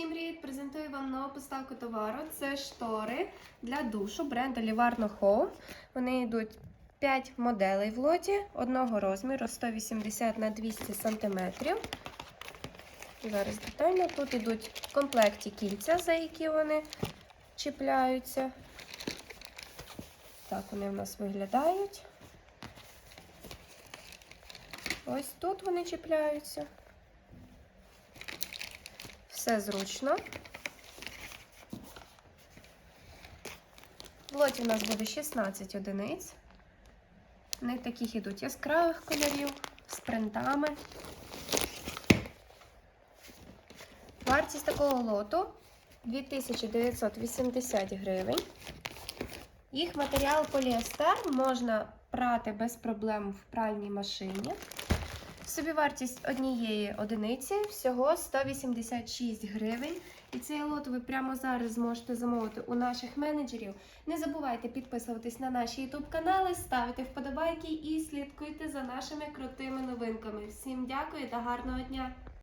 Всім привіт! Презентую вам нову поставку товару. Це штори для душу бренду Livarno Home. Вони йдуть 5 моделей в лоті одного розміру 180 на 200 см. Зараз детально. Тут йдуть в комплекті кільця, за які вони чіпляються. Так вони в нас виглядають. Ось тут вони чіпляються. Все зручно. В лоті у нас буде 16 одиниць. Вони таких ідуть яскравих кольорів з принтами. Вартість такого лоту 2980 гривень. Їх матеріал поліестер можна прати без проблем в пральній машині. Собівартість однієї одиниці всього 186 гривень. І цей лот ви прямо зараз зможете замовити у наших менеджерів. Не забувайте підписуватись на наші YouTube канали, ставити вподобайки і слідкуйте за нашими крутими новинками. Всім дякую та гарного дня!